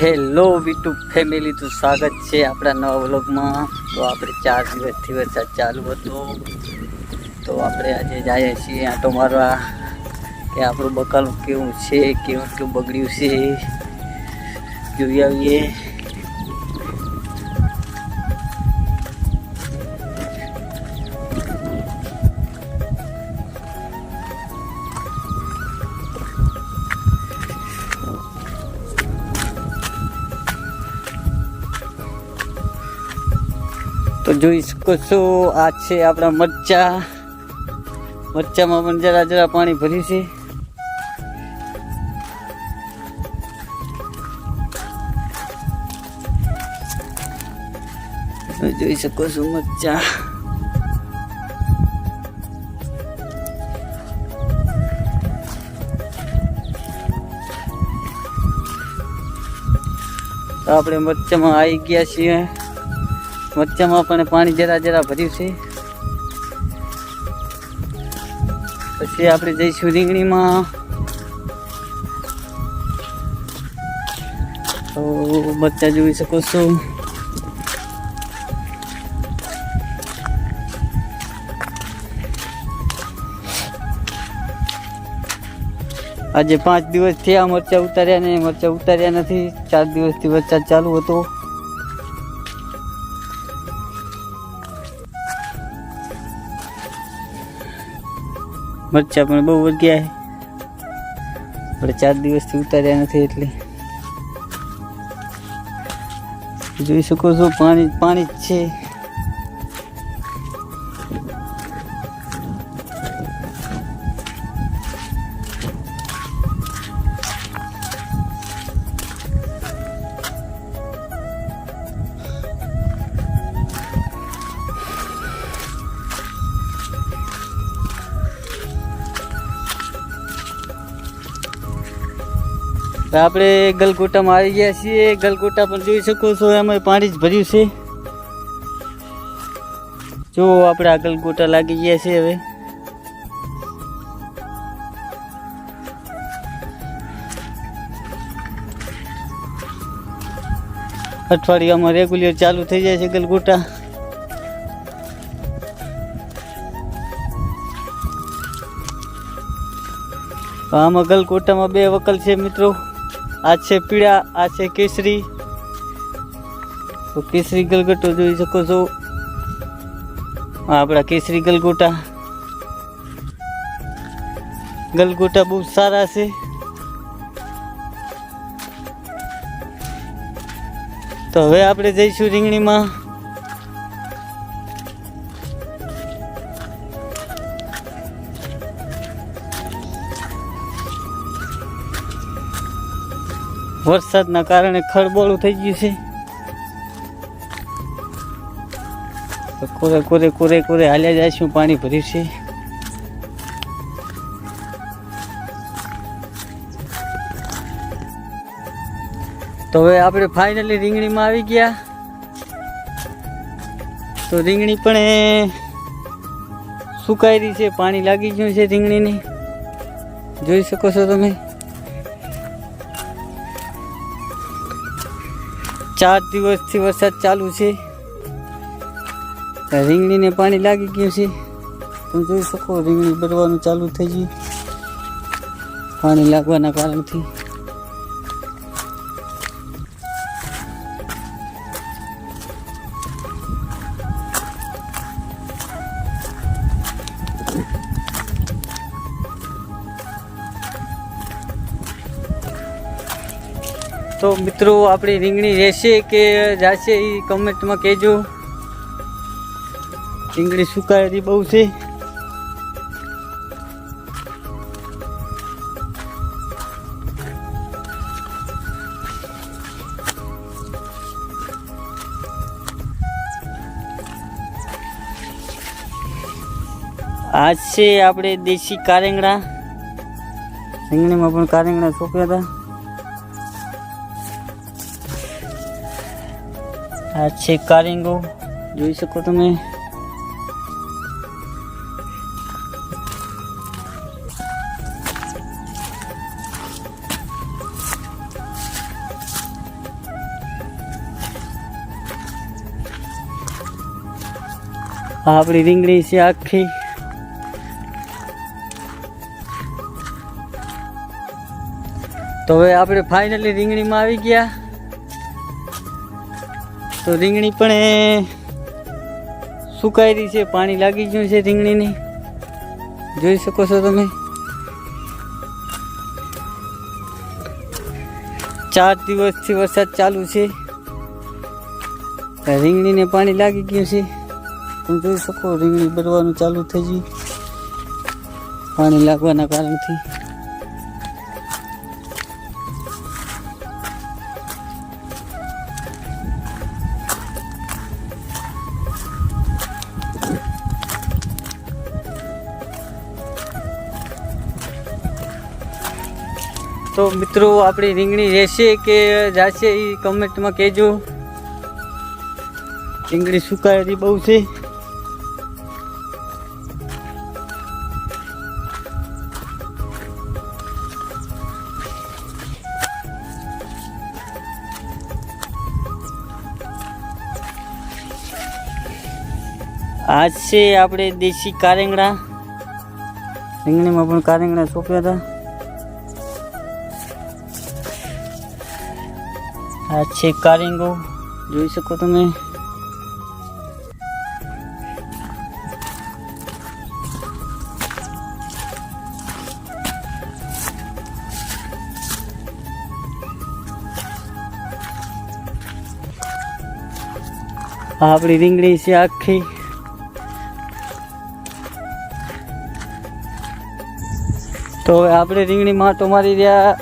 Hello YouTube family તો સ્વાગત છે આપણા નવા વ્લોગમાં. તો આપણે ચાર દિવસથી વરસાદ ચાલુ હતો. તો આપણે આજે જઈએ છીએ આંટો મારવા કે આપણું બકાલું કેવું છે, કેવું કેવું બગડ્યું છે. જોઈ આવીએ. જોઈ શકો છો. આ છે આપણા મરચા. મરચામાં પણ જરા જરા પાણી ભર્યું છે. જોઈ શકો છો મરચા. આપણે મરચામાં આવી ગયા છીએ. મરચામાં પણ પાણી જરા જરા ભર્યું છે. પછી આપણે જઈશું રીંગણીમાં. તો બચ્ચા જોઈ શકો છો. આજે પાંચ દિવસ થયા મરચા ઉતાર્યા ને, મરચા ઉતાર્યા નથી. ચાર દિવસથી વરસાદ ચાલુ હતો. મરચા પણ બહુ વધ્યા છે. આપણે ચાર દિવસથી ઉતાર્યા નથી એટલે. જોઈ શકો છો, પાણી પાણી જ છે. આપણે ગલગોટામાં આવી ગયા છીએ. ગલગોટા પણ જોઈ શકો છો એમાં પાણી જ ભર્યું છે. જો, આપણે આ ગલગોટા લાગી ગયા છે હવે. અઠવાડિયામાં રેગ્યુલર ચાલુ થઈ જાય છે ગલગોટા. આમાં ગલગોટામાં બે વકલ છે મિત્રો. આ છે પીળા, આ છે કેસરી. તો કેસરી ગલગોટો જોઈ શકો છો. આપણા કેસરી ગલગોટા. ગલગોટા બહુ સારા છે. તો હવે આપણે જઈશું રીંગણીમાં. વરસાદના કારણે ખળબોળું થઈ ગયું છે. કોરે કોરે કોરે કોરે હાલ્યા જઈશું પાણી ભર્યું છે તો હવે આપણે ફાઇનલી રીંગણીમાં આવી ગયા. તો રીંગણી પણ સુકાઈ રહી છે, પાણી લાગી ગયું છે રીંગણીને. જોઈ શકો છો તમે? ચાર દિવસથી વરસાદ ચાલુ છે. રીંગણીને પાણી લાગી ગયું છે. તમે જોઈ શકો, રીંગણી બરવાનું ચાલુ થઈ ગયું. પાણી લાગવાના કારણથી તો મિત્રો, આપણી રીંગણી રહેશે કે જાશે એ કમેન્ટમાં કહેજો. રીંગણી સુકાયેલી બહુ છે. આજ છે આપણે દેશી કારેંગણા રીંગણીમાં પણ કારેંગણા સોંપ્યા હતા. આ છે કારિંગો. જોઈ શકો તમે. આપણી રીંગણી છે આખી. તો હવે આપણે ફાઇનલી રીંગણીમાં આવી ગયા. તો રીંગણી પણ એ સુકાઈ રહી છે, પાણી લાગી ગયું છે રીંગણીને. જોઈ શકો છો તમે? ચાર દિવસથી વરસાદ ચાલુ છે. રીંગણીને પાણી લાગી ગયું છે. તમે જોઈ શકો, રીંગણી બરવાનું ચાલુ થઈ ગયું. પાણી લાગવાના કારણથી. તો મિત્રો, આપણી રીંગણી રહેશે કે જાશે એ કમેન્ટમાં કહેજો. રીંગણી સુકાયેલી બહુ છે. આજ છે આપણે દેશી કારેંગડા. રીંગણીમાં પણ કારેંગણા સોંપ્યા હતા. આ છે કારિંગો. જોઈ શકો તમે. આપણી રીંગણી છે આખી. તો હવે આપણે રીંગણીમાં તો મારી રહ્યા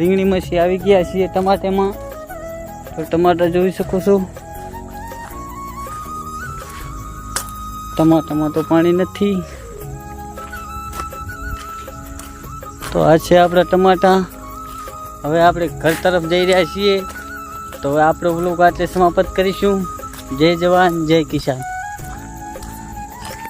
રીંગણીમાં છે આવી ગયા છીએ ટમાટેમાં. ટમાટા જોઈ શકો છો. ટમાટામાં તો પાણી નથી. તો આ છે આપણા ટમાટા. હવે આપણે ઘર તરફ જઈ રહ્યા છીએ. તો હવે આપણો બ્લોગ આટલે સમાપ્ત કરીશું. જય જવાન, જય કિસાન.